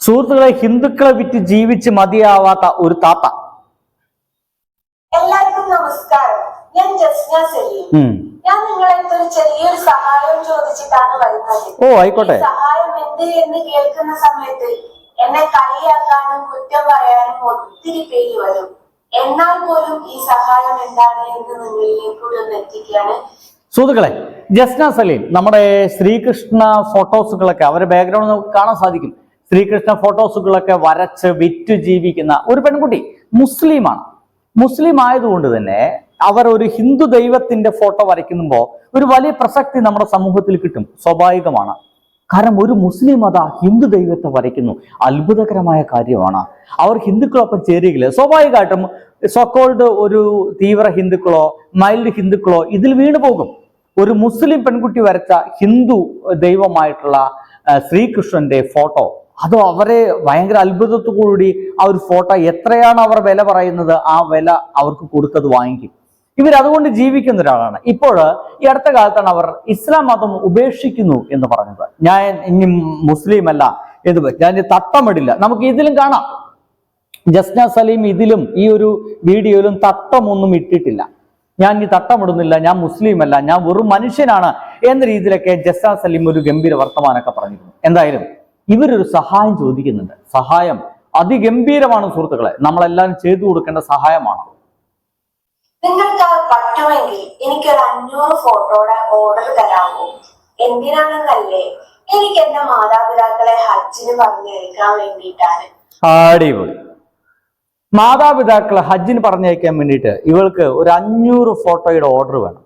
സുഹൃത്തുക്കളെ ഹിന്ദുക്കളെ വിറ്റ് ജീവിച്ച് മതിയാവാത്ത ഒരു താത്ത. എല്ലാവർക്കും നമസ്കാരം. ഞാൻ ജസ്ന സലീം. ഞാൻ നിങ്ങളെ ഒരു ചെറിയൊരു സഹായം ചോദിച്ചിട്ടാണ് വരുന്നത്. ഓ ആയിക്കോട്ടെ. സഹായം എന്ത് എന്ന് കേൾക്കുന്ന സമയത്ത് എന്നെ കളിയാക്കാനും കുറ്റം പറയാനും ഒത്തിരി പേര് വരും. എന്നാൽ പോലും ഈ സഹായം എന്താണ് എന്ന് നിങ്ങളിലേക്ക് കൂടി ഒന്ന് എത്തിക്കുകയാണ്. സുഹൃത്തുക്കളെ ജസ്ന സലീം നമ്മുടെ ശ്രീകൃഷ്ണ ഫോട്ടോസുകളൊക്കെ അവരുടെ ബാക്ക്ഗ്രൗണ്ട് നമുക്ക് കാണാൻ സാധിക്കും. ശ്രീകൃഷ്ണ ഫോട്ടോസുകളൊക്കെ വരച്ച് വിറ്റ് ജീവിക്കുന്ന ഒരു പെൺകുട്ടി മുസ്ലിമാണ്. മുസ്ലിം ആയതുകൊണ്ട് തന്നെ അവർ ഒരു ഹിന്ദു ദൈവത്തിന്റെ ഫോട്ടോ വരയ്ക്കുമ്പോൾ ഒരു വലിയ പ്രസക്തി നമ്മുടെ സമൂഹത്തിൽ കിട്ടും. സ്വാഭാവികമാണ്. കാരണം ഒരു മുസ്ലിം അതാ ഹിന്ദു ദൈവത്തെ വരയ്ക്കുന്നു. അത്ഭുതകരമായ കാര്യമാണ്. അവർ ഹിന്ദുക്കളൊപ്പം ചേരുകയില്ല. സ്വാഭാവികമായിട്ടും സോക്കോൾഡ് ഒരു തീവ്ര ഹിന്ദുക്കളോ മൈൽഡ് ഹിന്ദുക്കളോ ഇതിൽ വീണു പോകും. ഒരു മുസ്ലിം പെൺകുട്ടി വരച്ച ഹിന്ദു ദൈവമായിട്ടുള്ള ശ്രീകൃഷ്ണന്റെ ഫോട്ടോ അത് അവരെ ഭയങ്കര അത്ഭുതത്തോടുകൂടി ആ ഒരു ഫോട്ടോ എത്രയാണ് അവർ വില പറയുന്നത് ആ വില അവർക്ക് കൊടുത്തത് വാങ്ങിക്കും. ഇവർ അതുകൊണ്ട് ജീവിക്കുന്ന ഒരാളാണ്. ഇപ്പോൾ ഈ അടുത്ത കാലത്താണ് അവർ ഇസ്ലാം മതം ഉപേക്ഷിക്കുന്നു എന്ന് പറഞ്ഞത്. ഞാൻ ഇനി മുസ്ലിം അല്ല എന്ന് ഞാൻ തട്ടമിടില്ല നമുക്ക് ഇതിലും കാണാം. ജസ്ന സലീം ഇതിലും ഈ ഒരു വീഡിയോയിലും തട്ടമൊന്നും ഇട്ടിട്ടില്ല. ഞാൻ ഇനി തട്ടമിടുന്നില്ല ഞാൻ മുസ്ലിം അല്ല ഞാൻ വെറും മനുഷ്യനാണ് എന്ന രീതിയിലൊക്കെ ജസ്ന സലീം ഒരു ഗംഭീര വർത്തമാനമൊക്കെ പറഞ്ഞിരുന്നു. എന്തായാലും ഇവരൊരു സഹായം ചോദിക്കുന്നുണ്ട്. സഹായം അതിഗംഭീരമാണ് സുഹൃത്തുക്കളെ. നമ്മളെല്ലാം ചെയ്തു കൊടുക്കേണ്ട സഹായമാണ്. നിങ്ങൾക്ക് പറ്റുമെങ്കിൽ എനിക്കൊരു അഞ്ഞൂറ് ഫോട്ടോയുടെ ഓർഡർ തരാമോ? എന്തിനാണെന്നല്ലേ? എനിക്ക് എന്റെ മാതാപിതാക്കളെ ഹജ്ജിന് പറഞ്ഞയക്കാൻ വേണ്ടിയിട്ടാണ്. അടിപൊളി. മാതാപിതാക്കളെ ഹജ്ജിന് പറഞ്ഞയക്കാൻ വേണ്ടിയിട്ട് ഇവൾക്ക് ഒരു അഞ്ഞൂറ് ഫോട്ടോയുടെ ഓർഡർ വേണം.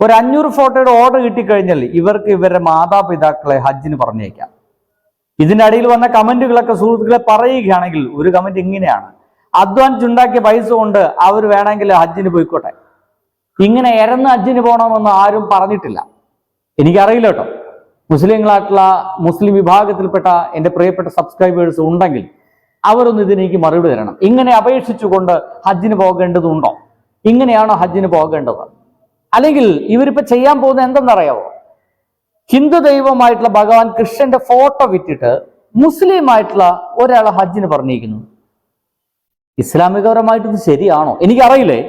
ഒരു അഞ്ഞൂറ് ഫോട്ടോയുടെ ഓർഡർ കിട്ടിക്കഴിഞ്ഞാൽ ഇവർക്ക് ഇവരുടെ മാതാപിതാക്കളെ ഹജ്ജിന് പറഞ്ഞയക്കാം. ഇതിന്റെ അടിയിൽ വന്ന കമന്റുകളൊക്കെ സുഹൃത്തുക്കളെ പറയുകയാണെങ്കിൽ ഒരു കമന്റ് ഇങ്ങനെയാണ്. അധ്വാനിച്ച് ഉണ്ടാക്കിയ പൈസ കൊണ്ട് അവർ വേണമെങ്കിൽ ഹജ്ജിന് പോയിക്കോട്ടെ. ഇങ്ങനെ ഇരന്ന് ഹജ്ജിന് പോകണമെന്ന് ആരും പറഞ്ഞിട്ടില്ല. എനിക്കറിയില്ല കേട്ടോ. മുസ്ലിങ്ങളായിട്ടുള്ള മുസ്ലിം വിഭാഗത്തിൽപ്പെട്ട എന്റെ പ്രിയപ്പെട്ട സബ്സ്ക്രൈബേഴ്സ് ഉണ്ടെങ്കിൽ അവരൊന്ന് ഇതിനെനിക്ക് മറുപടി തരണം. ഇങ്ങനെ അപേക്ഷിച്ചുകൊണ്ട് ഹജ്ജിന് പോകേണ്ടതുണ്ടോ? ഇങ്ങനെയാണോ ഹജ്ജിന് പോകേണ്ടത്? അല്ലെങ്കിൽ ഇവരിപ്പോ ചെയ്യാൻ പോകുന്നത് എന്തെന്നറിയാവോ? ഹിന്ദു ദൈവമായിട്ടുള്ള ഭഗവാൻ കൃഷ്ണന്റെ ഫോട്ടോ വിറ്റിട്ട് മുസ്ലിം ആയിട്ടുള്ള ഒരാളെ ഹജ്ജിന് പറഞ്ഞിരിക്കുന്നു. ഇസ്ലാമികപരമായിട്ട് ഇത് ശരിയാണോ? എനിക്കറിയില്ലേ.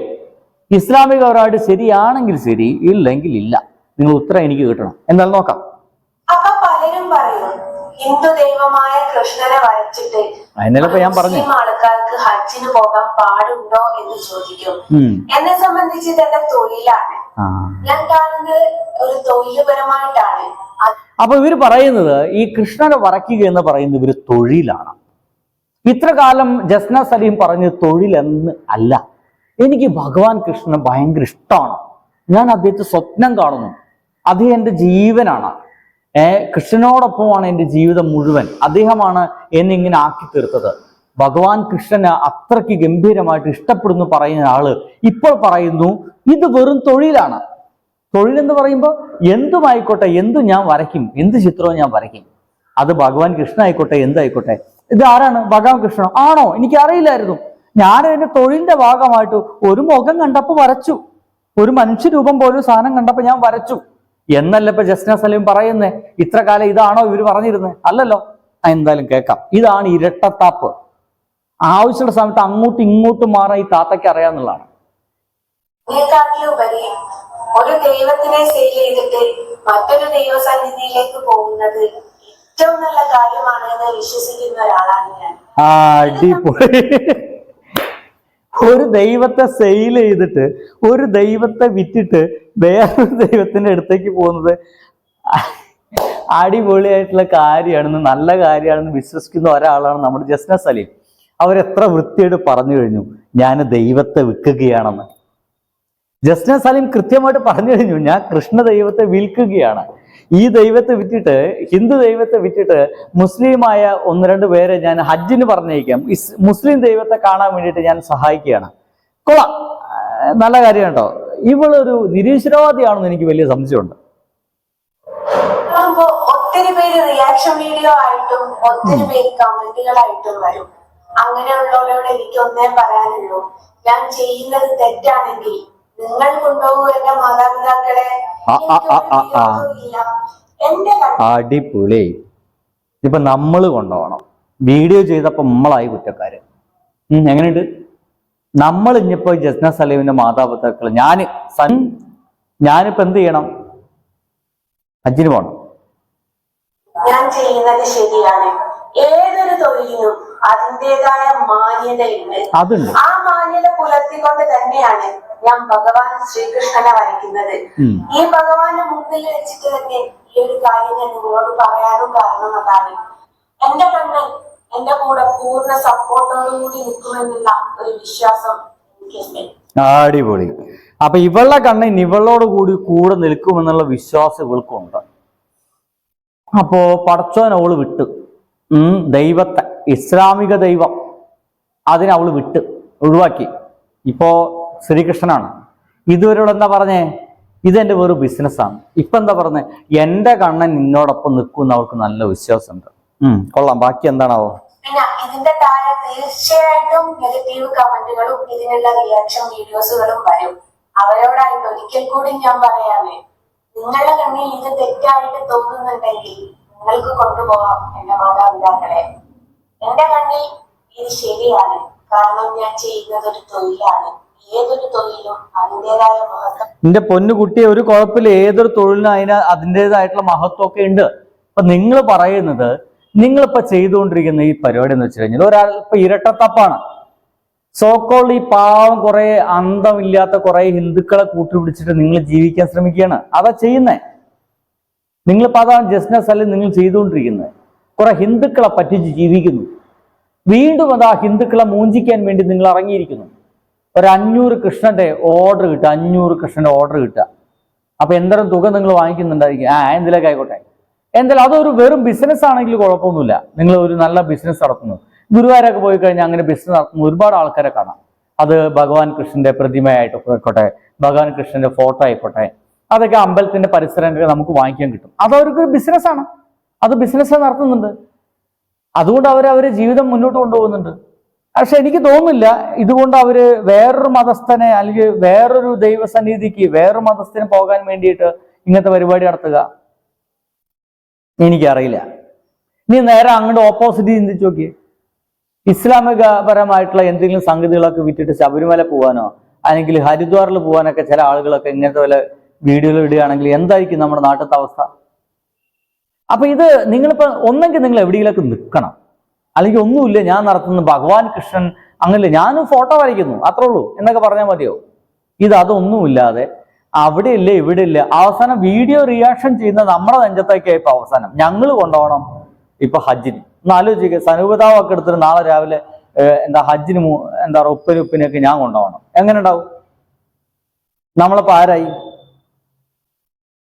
ഇസ്ലാമികപരമായിട്ട് ശരിയാണെങ്കിൽ ശരി ഇല്ലെങ്കിൽ ഇല്ല. നിങ്ങൾ ഉത്തരം എനിക്ക് കിട്ടണം. എന്നാലും നോക്കാം. അപ്പൊ പലരും പറയും ഹിന്ദു ദൈവമായ കൃഷ്ണനെ വരച്ചിട്ട് ഞാൻ പറഞ്ഞു. ആൾക്കാർക്ക് ഹജ്ജിന് പോകാൻ പാടുണ്ടോ എന്ന് ചോദിക്കും. എന്നെ സംബന്ധിച്ച് ഇതെന്റെ തൊഴിലാണ്. ഞാൻ കാണുന്നത് ഒരു തൊഴിലുപരമായിട്ടാണ്. അത് അപ്പൊ ഇവർ പറയുന്നത് ഈ കൃഷ്ണനെ വരയ്ക്കുക എന്ന് പറയുന്നത് ഇവർ തൊഴിലാണ്. ഇത്ര കാലം ജസ്ന സലീം പറഞ്ഞ തൊഴിലെന്ന് അല്ല. എനിക്ക് ഭഗവാൻ കൃഷ്ണൻ ഭയങ്കര ഇഷ്ടമാണ് ഞാൻ അദ്ദേഹത്തെ സ്വപ്നം കാണുന്നു. അദ്ദേഹം എന്റെ ജീവനാണ്. ഏർ കൃഷ്ണനോടൊപ്പമാണ് എന്റെ ജീവിതം മുഴുവൻ. അദ്ദേഹമാണ് എന്നെ ഇങ്ങനെ ആക്കി തീർത്തത്. ഭഗവാൻ കൃഷ്ണന് അത്രയ്ക്ക് ഗംഭീരമായിട്ട് ഇഷ്ടപ്പെടുന്നു പറയുന്ന ആൾ ഇപ്പോൾ പറയുന്നു ഇത് വെറും തൊഴിലാണ്. തൊഴിലെന്ന് പറയുമ്പോൾ എന്തുമായിക്കോട്ടെ എന്തും ഞാൻ വരയ്ക്കും എന്ത് ചിത്രവും ഞാൻ വരയ്ക്കും. അത് ഭഗവാൻ കൃഷ്ണ ആയിക്കോട്ടെ എന്തായിക്കോട്ടെ. ഇത് ആരാണ്? ഭഗവാൻ കൃഷ്ണൻ. ആണോ? എനിക്ക് അറിയില്ലായിരുന്നു ഞാൻ എന്റെ തൊഴിലിന്റെ ഭാഗമായിട്ട് ഒരു മുഖം കണ്ടപ്പോൾ വരച്ചു. ഒരു മനുഷ്യരൂപം പോലും സാധനം കണ്ടപ്പോൾ ഞാൻ വരച്ചു. എന്നല്ല ഇപ്പൊ ജസ്ന സലീം പറയുന്നേ? ഇത്ര കാലം ഇതാണോ ഇവർ പറഞ്ഞിരുന്നത് അല്ലല്ലോ. എന്തായാലും കേൾക്കാം. ഇതാണ് ഇരട്ടത്താപ്പ്. ആവശ്യമുള്ള സമയത്ത് അങ്ങോട്ടും ഇങ്ങോട്ടും മാറാൻ ഈ താത്തയ്ക്ക് അറിയാന്നുള്ളതാണ്. ഒരു ദൈവത്തിനെ സെയിൽ ചെയ്തിട്ട് മറ്റൊരു ദൈവസന്നിധിയിലേക്ക് പോകുന്നത് ഏറ്റവും നല്ല കാര്യമാണ് എന്ന് വിശ്വസിക്കുന്ന ഒരാളാണ് ഞാൻ. അടിപൊളി. ഒരു ദൈവത്തെ സെയിൽ ചെയ്തിട്ട് ഒരു ദൈവത്തെ വിറ്റിട്ട് വേറൊരു ദൈവത്തിന്റെ അടുത്തേക്ക് പോകുന്നത് അടിപൊളിയായിട്ടുള്ള കാര്യമാണെന്ന് നല്ല കാര്യമാണെന്ന് വിശ്വസിക്കുന്ന ഒരാളാണ് നമ്മുടെ ജസ്ന സലീം. അവരെത്ര വൃത്തിയായിട്ട് പറഞ്ഞു കഴിഞ്ഞു? ഞാൻ ദൈവത്തെ വിൽക്കുകയാണെന്ന്. ജസ്ന സലീം കൃത്യമായിട്ട് പറഞ്ഞു കഴിഞ്ഞു ഞാൻ കൃഷ്ണ ദൈവത്തെ വിൽക്കുകയാണ്. ഈ ദൈവത്തെ വിറ്റിട്ട് ഹിന്ദു ദൈവത്തെ വിറ്റിട്ട് മുസ്ലിമായ ഒന്ന് രണ്ട് പേരെ ഞാൻ ഹജ്ജിന് പറഞ്ഞേക്കാം മുസ്ലിം ദൈവത്തെ കാണാൻ വേണ്ടിയിട്ട് ഞാൻ സഹായിക്കുകയാണ്. കൊള്ളാം. ആ, നല്ല കാര്യം കേട്ടോ. ഇവളൊരു നിരീശ്വരവാദിയാണെന്ന് എനിക്ക് വലിയ സംശയമുണ്ട്. ഒത്തിരി പേര് റിയാക്ഷൻ വീഡിയോ ആയിട്ടും ഒത്തിരി പേര് കമന്റുകളായിട്ടും വരും. അങ്ങനെയുള്ളവരോട് എനിക്ക് ഒന്നേ പറയാനുള്ളൂ. ഞാൻ ചെയ്യുന്നത് തെറ്റാണെങ്കിൽ നിങ്ങൾ കൊണ്ടുപോകൂ എന്റെ മാതാപിതാക്കളെ. അടിപൊളി. ഇപ്പൊ നമ്മൾ കൊണ്ടുപോകണം. വീഡിയോ ചെയ്തപ്പോ നമ്മളായി കുറ്റക്കാര്. എങ്ങനെയുണ്ട്? നമ്മൾ ഇനിയിപ്പോ ജസ്ന സലീമിന്റെ മാതാപിതാക്കൾ ഞാൻ സൻ ഞാനിപ്പോ എന്ത് ചെയ്യണം? അജിന് പോണം. ഞാൻ ചെയ്യുന്നത് ശരിയാണ്. ഏതൊരു തൊഴിലിനും അതിന്റെതായ മാന്യതയുണ്ട് അതുണ്ട്. ആ മാന്യത പുലർത്തിക്കൊണ്ട് തന്നെയാണ് ഞാൻ ഭഗവാൻ ശ്രീകൃഷ്ണനെ വരയ്ക്കുന്നത്. ഈ ഭഗവാന്റെ മുമ്പിൽ വെച്ചിട്ട് തന്നെ ഈ ഒരു കാര്യം ഞാൻ നിങ്ങളോട് പറയാനും കാരണം അതാണ്. എന്റെ കണ്ണൻ എന്റെ കൂടെ പൂർണ സപ്പോർട്ടോടുകൂടി നിൽക്കുമെന്നുള്ള ഒരു വിശ്വാസം എനിക്കുണ്ട്. അടിപൊളി. അപ്പൊ ഇവളുടെ കണ്ണിൻ ഇവളോട് കൂടി കൂടെ നിൽക്കുമെന്നുള്ള വിശ്വാസം ഇവൾക്കുണ്ട്. അപ്പോ പടച്ചോൻ അവൾ വിട്ടു. ദൈവത്തെ ഇസ്ലാമിക ദൈവം അതിനെ അവൾ വിട്ട് ഒഴിവാക്കി. ഇപ്പോ ശ്രീകൃഷ്ണനാണ്. ഇതുവരോട് എന്താ പറഞ്ഞേ? ഇതെന്റെ വെറും ബിസിനസ്സാണ് ഇപ്പൊ എന്താ പറഞ്ഞേ? എന്റെ കണ്ണൻ നിന്നോടൊപ്പം നിൽക്കുന്ന അവൾക്ക് നല്ല വിശ്വാസമുണ്ട്. ഉം കൊള്ളാം. ബാക്കി എന്താണാവോ? പിന്നെ ഇതിന്റെ താഴെ തീർച്ചയായിട്ടും നെഗറ്റീവ് കമന്റുകളും ഇതിനുള്ള റിയാക്ഷൻ വീഡിയോസുകളും വരും. അവരോടായിട്ട് ഒരിക്കൽ കൂടി ഞാൻ പറയാമേ നിങ്ങളുടെ കണ്ണിൽ ഇത് തെറ്റായിട്ട് തോന്നുന്നുണ്ടെങ്കിൽ നിങ്ങൾക്ക് കൊണ്ടുപോകാം എന്റെ മാതാപിതാക്കളെ. എന്റെ കണ്ണിൽ ഇത് ശരിയാണ്. കാരണം ഞാൻ ചെയ്യുന്നത് ഒരു തൊഴിലാണ്. ഏതൊരു തൊഴിലും അതിന്റെതായ മഹത്വം. എന്റെ പൊന്നു കുട്ടിയെ ഒരു കുഴപ്പമില്ല. ഏതൊരു തൊഴിലിനും അതിന് അതിന്റെതായിട്ടുള്ള മഹത്വമൊക്കെ ഉണ്ട്. അപ്പൊ നിങ്ങൾ പറയുന്നത് നിങ്ങളിപ്പോ ചെയ്തുകൊണ്ടിരിക്കുന്ന ഈ പരിപാടി എന്ന് വെച്ച് കഴിഞ്ഞാൽ ഒരാൾ ഇപ്പൊ ഇരട്ടത്തപ്പാണ് സോക്കോൾ ഈ പാവം കുറെ അന്തമില്ലാത്ത കുറെ ഹിന്ദുക്കളെ കൂട്ടുപിടിച്ചിട്ട് നിങ്ങൾ ജീവിക്കാൻ ശ്രമിക്കുകയാണ്. അതാ ചെയ്യുന്നേ. നിങ്ങളിപ്പോ അതാണ് ജസ്നസ് അല്ലെങ്കിൽ നിങ്ങൾ ചെയ്തുകൊണ്ടിരിക്കുന്നത്? കുറെ ഹിന്ദുക്കളെ പറ്റിച്ച് ജീവിക്കുന്നു. വീണ്ടും അതാ ഹിന്ദുക്കളെ മൂഞ്ചിക്കാൻ വേണ്ടി നിങ്ങൾ ഇറങ്ങിയിരിക്കുന്നു. ഒരു അഞ്ഞൂറ് കൃഷ്ണന്റെ ഓർഡർ കിട്ടുക അഞ്ഞൂറ് കൃഷ്ണന്റെ ഓർഡർ കിട്ടുക. അപ്പൊ എന്തരം തുക നിങ്ങൾ വാങ്ങിക്കുന്നുണ്ടായിരിക്കും? ആ എന്തിലൊക്കെ ആയിക്കോട്ടെ. എന്തായാലും അതൊരു വെറും ബിസിനസ് ആണെങ്കിൽ കുഴപ്പമൊന്നുമില്ല. നിങ്ങൾ ഒരു നല്ല ബിസിനസ് നടത്തുന്നു. ഗുരുവാരൊക്കെ പോയി കഴിഞ്ഞാൽ അങ്ങനെ ബിസിനസ് നടത്തുന്ന ഒരുപാട് ആൾക്കാരെ കാണാം. അത് ഭഗവാൻ കൃഷ്ണന്റെ പ്രതിമയായിട്ട് ആയിക്കോട്ടെ ഭഗവാൻ കൃഷ്ണന്റെ ഫോട്ടോ ആയിക്കോട്ടെ. അതൊക്കെ അമ്പലത്തിന്റെ പരിസരങ്ങളിൽ നമുക്ക് വാങ്ങിക്കാൻ കിട്ടും. അത് അവർക്ക് ബിസിനസ്സാണ് അത് ബിസിനസ് നടത്തുന്നുണ്ട്. അതുകൊണ്ട് അവർ അവരെ ജീവിതം മുന്നോട്ട് കൊണ്ടുപോകുന്നുണ്ട്. പക്ഷെ എനിക്ക് തോന്നുന്നില്ല ഇതുകൊണ്ട് അവർ വേറൊരു മതസ്ഥനെ അല്ലെങ്കിൽ വേറൊരു ദൈവസന്നിധിക്ക് വേറൊരു മതസ്ഥന് പോകാൻ വേണ്ടിയിട്ട് ഇങ്ങനത്തെ പരിപാടി നടത്തുക എനിക്കറിയില്ല. നീ നേരെ അങ്ങോട്ട് ഓപ്പോസിറ്റ് ചിന്തിച്ചു നോക്കിയേ. ഇസ്ലാമികപരമായിട്ടുള്ള എന്തെങ്കിലും സംഗതികളൊക്കെ വിറ്റിട്ട് ശബരിമല പോകാനോ അല്ലെങ്കിൽ ഹരിദ്വാറിൽ പോകാനൊക്കെ ചില ആളുകളൊക്കെ ഇങ്ങനത്തെ വല്ല വീഡിയോകൾ ഇടുകയാണെങ്കിൽ എന്തായിരിക്കും നമ്മുടെ നാട്ടിലത്തെ അവസ്ഥ? അപ്പൊ ഇത് നിങ്ങളിപ്പോ ഒന്നെങ്കിൽ നിങ്ങൾ എവിടെയെങ്കിലൊക്കെ നിൽക്കണം. അല്ലെങ്കിൽ ഒന്നുമില്ല ഞാൻ നടത്തുന്ന ഭഗവാൻ കൃഷ്ണൻ അങ്ങനെ ഞാനും ഫോട്ടോ വരയ്ക്കുന്നു അത്രേ ഉള്ളൂ എന്നൊക്കെ പറഞ്ഞാൽ മതിയോ? ഇത് അതൊന്നുമില്ലാതെ അവിടെ ഇല്ല ഇവിടെ ഇല്ല അവസാനം വീഡിയോ റിയാക്ഷൻ ചെയ്യുന്ന നമ്മുടെ നെഞ്ചത്തേക്കായി അവസാനം. ഞങ്ങൾ കൊണ്ടുപോകണം ഇപ്പൊ ഹജ്ജിന്. ഒന്ന് ആലോചിക്കുക സനൂപതാവൊക്കെ എടുത്തിട്ട് നാളെ രാവിലെ എന്താ ഹജ്ജിന് എന്താ പറയുക ഉപ്പിന് ഞാൻ കൊണ്ടുപോകണം എങ്ങനെ ഉണ്ടാവും? നമ്മളിപ്പോ ആരായി?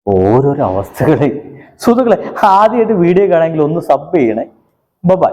ഓരോരോ അവസ്ഥകളെ സുഹൃത്തുക്കളെ ആദ്യമായിട്ട് വീഡിയോ കാണാമെങ്കിൽ ഒന്ന് സബ് ചെയ്യണേ. ബൈ